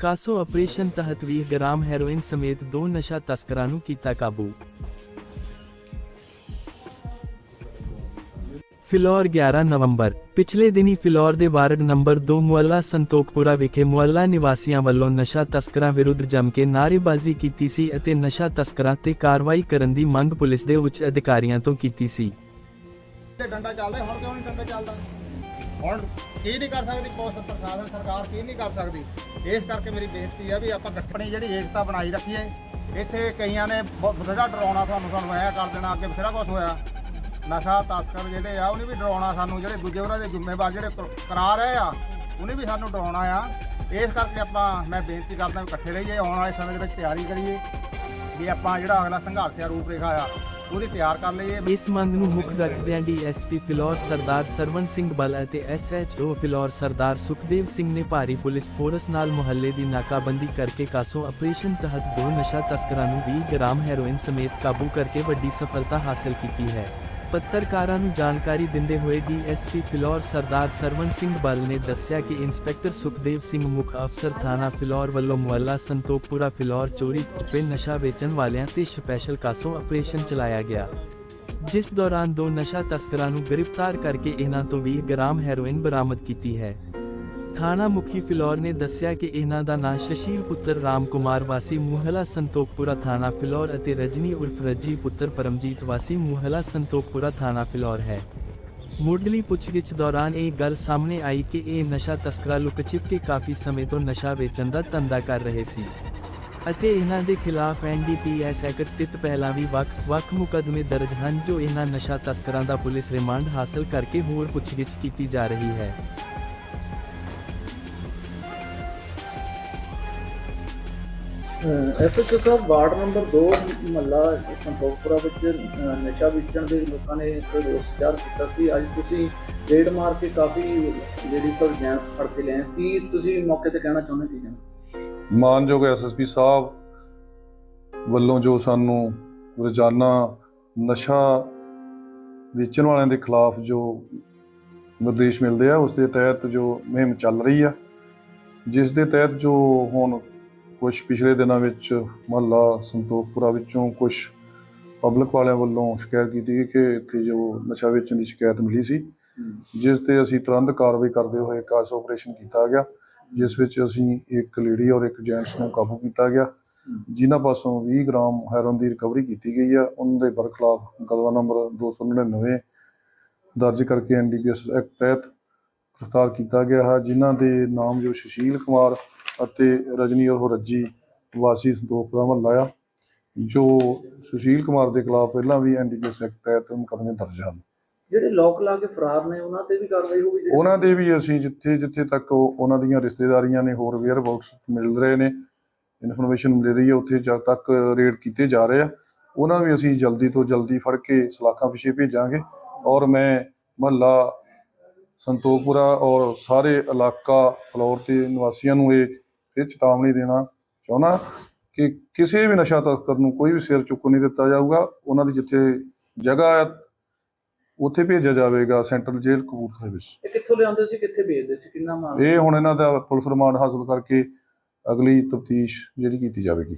CASO operation ਤਹਿਤ 20 gram heroin ਸਮੇਤ ਦੋ ਨਸ਼ਾ ਤਸਕਰਾਂ ਨੂੰ ਕੀਤਾ ਕਾਬੂ। ਫਿਲੌਰ 11 ਨਵੰਬਰ, ਪਿਛਲੇ ਦਿਨੀ ਫਿਲੌਰ ਦੇ ਵਾਰਡ ਨੰਬਰ 2 ਮੁਹੱਲਾ ਸੰਤੋਖਪੁਰਾ ਵਿਖੇ ਮੁਹੱਲਾ ਨਿਵਾਸੀਆਂ ਵੱਲੋਂ ਨਸ਼ਾ ਤਸਕਰਾਂ ਵਿਰੁੱਧ ਜੰਮ ਕੇ ਨਾਅਰੇਬਾਜ਼ੀ ਕੀਤੀ ਸੀ ਅਤੇ ਨਸ਼ਾ ਤਸਕਰਾਂ ਤੇ ਕਾਰਵਾਈ ਕਰਨ ਦੀ ਮੰਗ ਪੁਲਿਸ ਦੇ ਉੱਚ ਅਧਿਕਾਰੀਆਂ ਤੋਂ ਕੀਤੀ ਸੀ। ਡੰਡਾ ਚੱਲਦਾ, ਹੁਣ ਕਿਉਂ ਨਹੀਂ ਡੰਡਾ ਚੱਲਦਾ? ਹੁਣ ਕੀ ਨਹੀਂ ਕਰ ਸਕਦੀ, ਪੁਲਿਸ ਪ੍ਰਸ਼ਾਸਨ, ਸਰਕਾਰ ਕੀ ਨਹੀਂ ਕਰ ਸਕਦੀ। ਇਸ ਕਰਕੇ ਮੇਰੀ ਬੇਨਤੀ ਹੈ ਵੀ ਆਪਾਂ ਗੱਠਪਣੀ ਜਿਹੜੀ ਏਕਤਾ ਬਣਾਈ ਰੱਖੀਏ। ਇੱਥੇ ਕਈਆਂ ਨੇ ਬਹੁਤ ਬਥੇਰਾ ਡਰਾਉਣਾ ਤੁਹਾਨੂੰ ਸਾਨੂੰ ਐ ਕਰ ਦੇਣਾ, ਅੱਗੇ ਬਥੇਰਾ ਕੁਝ ਹੋਇਆ। ਨਸ਼ਾ, ਤਸਕਰ ਜਿਹੜੇ ਆ, ਉਹਨੇ ਵੀ ਡਰਾਉਣਾ ਸਾਨੂੰ, ਜਿਹੜੇ ਦੂਜੇ ਉਹਨਾਂ ਦੇ ਜ਼ਿੰਮੇਵਾਰ ਜਿਹੜੇ ਕਰ- ਕਰਾ ਰਹੇ ਆ, ਉਹਨੇ ਵੀ ਸਾਨੂੰ ਡਰਾਉਣਾ ਆ। ਇਸ ਕਰਕੇ ਆਪਾਂ, ਮੈਂ ਬੇਨਤੀ ਕਰਦਾ ਇਕੱਠੇ ਰਹੀਏ, ਆਉਣ ਵਾਲੇ ਸਮੇਂ ਦੇ ਵਿੱਚ ਤਿਆਰੀ ਕਰੀਏ। ਵੀ ਆਪਾਂ ਜਿਹੜਾ ਅਗਲਾ ਸੰਘਰਸ਼ ਆ ਰੂਪ ਰੇਖਾ ਆ ਉਹਦੀ ਤਿਆਰ ਕਰ ਲਈਏ। ਇਸ ਮੰਗ ਨੂੰ ਮੁੱਖ ਰੱਖਦਿਆਂ ਡੀਐਸਪੀ ਫਿਲੌਰ ਸਰਦਾਰ ਸਰਵਨ ਸਿੰਘ ਬਲ ਅਤੇ ਐਸਐਚਓ ਫਿਲੌਰ ਸਰਦਾਰ ਸੁਖਦੇਵ ਸਿੰਘ ਨੇ ਭਾਰੀ ਪੁਲਿਸ ਫੋਰਸ ਨਾਲ ਮੁਹੱਲੇ ਦੀ ਨਾਕਾਬੰਦੀ ਕਰਕੇ ਕਾਸੋ ਆਪਰੇਸ਼ਨ ਤਹਿਤ ਦੋ ਨਸ਼ਾ ਤਸਕਰਾਂ ਨੂੰ 20 ਗ੍ਰਾਮ ਹੈਰੋਇਨ ਸਮੇਤ ਕਾਬੂ ਕਰਕੇ ਵੱਡੀ ਸਫਲਤਾ ਹਾਸਲ ਕੀਤੀ ਹੈ। ਪੱਤਰਕਾਰਾਂ ਨੂੰ ਜਾਣਕਾਰੀ ਦਿੰਦੇ ਹੋਏ ਡੀਐਸਪੀ ਫਿਲੌਰ ਸਰਦਾਰ ਸਰਵਨ ਸਿੰਘ ਬਲ ਨੇ ਦੱਸਿਆ ਕਿ ਇੰਸਪੈਕਟਰ ਸੁਖਦੇਵ ਸਿੰਘ ਮੁੱਖ ਅਫਸਰ ਥਾਣਾ ਫਿਲੌਰ ਵੱਲੋਂ ਮੁਹੱਲਾ ਸੰਤੋਖਪੁਰਾ ਫਿਲੌਰ ਚੋਰੀ ਛੁਪੇ ਨਸ਼ਾ ਵੇਚਣ ਵਾਲਿਆਂ ਤੇ ਸਪੈਸ਼ਲ ਕਾਸੋ ਆਪਰੇਸ਼ਨ ਚਲਾਇਆ ਗਿਆ, ਜਿਸ ਦੌਰਾਨ ਦੋ ਨਸ਼ਾ ਤਸਕਰਾਂ ਨੂੰ ਗ੍ਰਿਫਤਾਰ ਕਰਕੇ ਇਹਨਾਂ ਤੋਂ 20 ਗ੍ਰਾਮ ਹੈਰੋਇਨ ਬਰਾਮਦ ਕੀਤੀ ਹੈ। ਥਾਣਾ ਮੁਖੀ ਫਿਲੌਰ ਨੇ ਦੱਸਿਆ ਕਿ ਇਹਨਾਂ ਦਾ ਨਾਂ ਸ਼ਸ਼ੀਲ ਪੁੱਤਰ ਰਾਮ ਕੁਮਾਰ ਵਾਸੀ ਮੁਹੱਲਾ ਸੰਤੋਖਪੁਰਾ ਥਾਣਾ ਫਿਲੌਰ ਅਤੇ ਰਜਨੀ ਉਰਫ ਰੱਜੀ ਪੁੱਤਰ ਪਰਮਜੀਤ ਵਾਸੀ ਮੁਹੱਲਾ ਸੰਤੋਖਪੁਰਾ ਥਾਣਾ ਫਿਲੌਰ ਹੈ। ਮੁੱਢਲੀ ਪੁੱਛਗਿੱਛ ਦੌਰਾਨ ਇਹ ਗੱਲ ਸਾਹਮਣੇ ਆਈ ਕਿ ਇਹ ਨਸ਼ਾ ਤਸਕਰਾਂ ਲੁਕਚਿਪ ਕੇ ਕਾਫੀ ਸਮੇਂ ਤੋਂ ਨਸ਼ਾ ਵੇਚਣ ਦਾ ਧੰਦਾ ਕਰ ਰਹੇ ਸੀ। ਅਤੇ ਇਹਨਾਂ ਦੇ ਖਿਲਾਫ ਐਨਡੀਪੀਐਸ ਐਕਟ ਤਹਿਤ ਪਹਿਲਾਂ ਵੀ ਵੱਖ-ਵੱਖ ਮੁਕੱਦਮੇ ਦਰਜ ਹਨ ਜੋ ਇਹਨਾਂ ਨਸ਼ਾ ਤਸਕਰਾਂ ਦਾ ਪੁਲਿਸ ਰਿਮਾਂਡ ਹਾਸਲ ਕਰਕੇ ਹੋਰ ਪੁੱਛਗਿੱਛ ਕੀਤੀ ਜਾ ਰਹੀ ਹੈ। ਐਸਐਚਓ ਸਾਹਿਬ ਵਾਰਡ ਨੰਬਰ 2 ਮਹੱਲਾ ਸੰਤੋਖਪੁਰਾ ਵਿੱਚ ਨਸ਼ਾ ਵੇਚਣ ਦੇ ਲੋਕਾਂ ਨੇ ਰੋਸ ਜ਼ਾਹਰ ਕੀਤਾ ਸੀ। ਅੱਜ ਤੁਸੀਂ ਰੇਡ ਮਾਰ ਕੇ ਕਾਫੀ ਲੇਡੀਜ਼ ਔਰ ਜੈਂਟਸ ਫੜ ਕੇ ਲਏ ਕੀ ਤੁਸੀਂ ਮੌਕੇ ਤੇ ਕਹਿਣਾ ਚਾਹੁੰਦੇ ਕੀ ਕਹਿਣਾ? ਮਾਨਯੋਗ ਐਸਐਸਪੀ ਸਾਹਿਬ ਵੱਲੋਂ ਜੋ ਸਾਨੂੰ ਰੋਜ਼ਾਨਾ ਨਸ਼ਾ ਵੇਚਣ ਵਾਲਿਆਂ ਦੇ ਖਿਲਾਫ ਜੋ ਨਿਰਦੇਸ਼ ਮਿਲਦੇ ਆ, ਉਸ ਦੇ ਤਹਿਤ ਜੋ ਮੁਹਿੰਮ ਚੱਲ ਰਹੀ ਆ, ਜਿਸ ਦੇ ਤਹਿਤ ਜੋ ਹੁਣ ਕੁਝ ਪਿਛਲੇ ਦਿਨਾਂ ਵਿੱਚ ਮਹੱਲਾ ਸੰਤੋਖਪੁਰਾ ਵਿੱਚੋਂ ਕੁਝ ਪਬਲਿਕ ਵਾਲਿਆਂ ਵੱਲੋਂ ਸ਼ਿਕਾਇਤ ਕੀਤੀ ਗਈ ਕਿ ਇੱਥੇ ਜੋ ਨਸ਼ਾ ਵੇਚਣ ਦੀ ਸ਼ਿਕਾਇਤ ਮਿਲੀ ਸੀ ਜਿਸ ਤੇ ਅਸੀਂ ਤੁਰੰਤ ਕਾਰਵਾਈ ਕਰਦੇ ਹੋਏ ਕਾਸ ਆਪਰੇਸ਼ਨ ਕੀਤਾ ਗਿਆ ਜਿਸ ਵਿੱਚ ਅਸੀਂ ਇੱਕ ਲੇਡੀ ਔਰ ਇੱਕ ਜੈਂਟਸ ਨੂੰ ਕਾਬੂ ਕੀਤਾ ਗਿਆ ਜਿਨ੍ਹਾਂ ਪਾਸੋਂ 20 ਗ੍ਰਾਮ ਹੈਰੋਨ ਦੀ ਰਿਕਵਰੀ ਕੀਤੀ ਗਈ ਆ ਉਹਨਾਂ ਦੇ ਬਰਖਲਾਫ ਮੁਕੱਦਮਾ ਨੰਬਰ 299 ਦਰਜ ਕਰਕੇ ਐਨਡੀਪੀਐਸ ਐਕਟ ਤਹਿਤ ਗ੍ਰਿਫਤਾਰ ਕੀਤਾ ਗਿਆ ਹੈ ਜਿਨ੍ਹਾਂ ਦੇ ਨਾਮ ਜੋ ਸੁਸ਼ੀਲ ਕੁਮਾਰ ਅਤੇ ਰਜਨੀ ਔਰ ਰੱਜੀ ਵਾਸੀ ਸੰਤੋਖ ਦਾ ਮਹੱਲਾ ਆ ਜੋ ਸੁਸ਼ੀਲ ਕੁਮਾਰ ਦੇ ਖਿਲਾਫ ਪਹਿਲਾਂ ਵੀ ਐਨਡੀਪੀਐਸ ਐਕਟ ਤਹਿਤ ਮੁਕੱਦਮੇ ਦਰਜ ਹਨ। ਜਿਹੜੇ ਲੋਕ ਲਾ ਕੇ ਫਰਾਰ ਨੇ ਉਹਨਾਂ ਤੇ ਵੀ ਕਾਰਵਾਈ ਹੋਊਗੀ ਉਹਨਾਂ ਦੇ ਵੀ ਅਸੀਂ ਜਿੱਥੇ ਜਿੱਥੇ ਤੱਕ ਉਹ- ਉਹਨਾਂ ਦੀਆਂ ਰਿਸ਼ਤੇਦਾਰੀਆਂ ਨੇ ਹੋਰ ਵੇਅਰ ਬਾਕਸ ਮਿਲ ਰਹੇ ਨੇ ਇਨਫੋਰਮੇਸ਼ਨ ਮਿਲ ਰਹੀ ਹੈ ਉੱਥੇ ਜਦ ਤੱਕ ਰੇਡ ਕੀਤੇ ਜਾ ਰਹੇ ਆ। ਉਹਨਾਂ ਵੀ ਅਸੀਂ ਜਲਦੀ ਤੋਂ ਜਲਦੀ ਫੜ ਕੇ ਸਲਾਖਾਂ ਪਿੱਛੇ ਭੇਜਾਂਗੇ ਔਰ ਮੈਂ ਮਹੱਲਾ ਸੰਤੋਖਪੁਰਾ ਔਰ ਸਾਰੇ ਇਲਾਕਾ ਫਲੋਰ ਦੇ ਨਿਵਾਸੀਆਂ ਨੂੰ ਇਹ ਇਹ ਚੇਤਾਵਨੀ ਦੇਣਾ ਚਾਹੁੰਦਾ ਕਿ ਕਿਸੇ ਵੀ ਨਸ਼ਾ ਤਸਕਰ ਨੂੰ ਕੋਈ ਵੀ ਸਿਰ ਚੁੱਕ ਨਹੀਂ ਦਿੱਤਾ ਜਾਊਗਾ। ਉਹਨਾਂ ਦੀ ਜਿੱਥੇ ਜਗ੍ਹਾ ਹੈ ਉੱਥੇ ਭੇਜਿਆ ਜਾਵੇਗਾ ਸੈਂਟਰਲ ਜੇਲ੍ਹ ਕਪੂਰਥਲੇ ਵਿੱਚ। ਇਹ ਕਿੱਥੋਂ ਲਿਆਉਂਦੇ ਸੀ ਕਿੱਥੇ ਵੇਚਦੇ ਸੀ ਕਿੰਨਾ ਮਾਲ? ਇਹ ਹੁਣ ਇਹਨਾਂ ਦਾ ਪੁਲਿਸ ਰਿਮਾਂਡ ਹਾਸਲ ਕਰਕੇ ਅਗਲੀ ਤਫਤੀਸ਼ ਜਿਹੜੀ ਕੀਤੀ ਜਾਵੇਗੀ।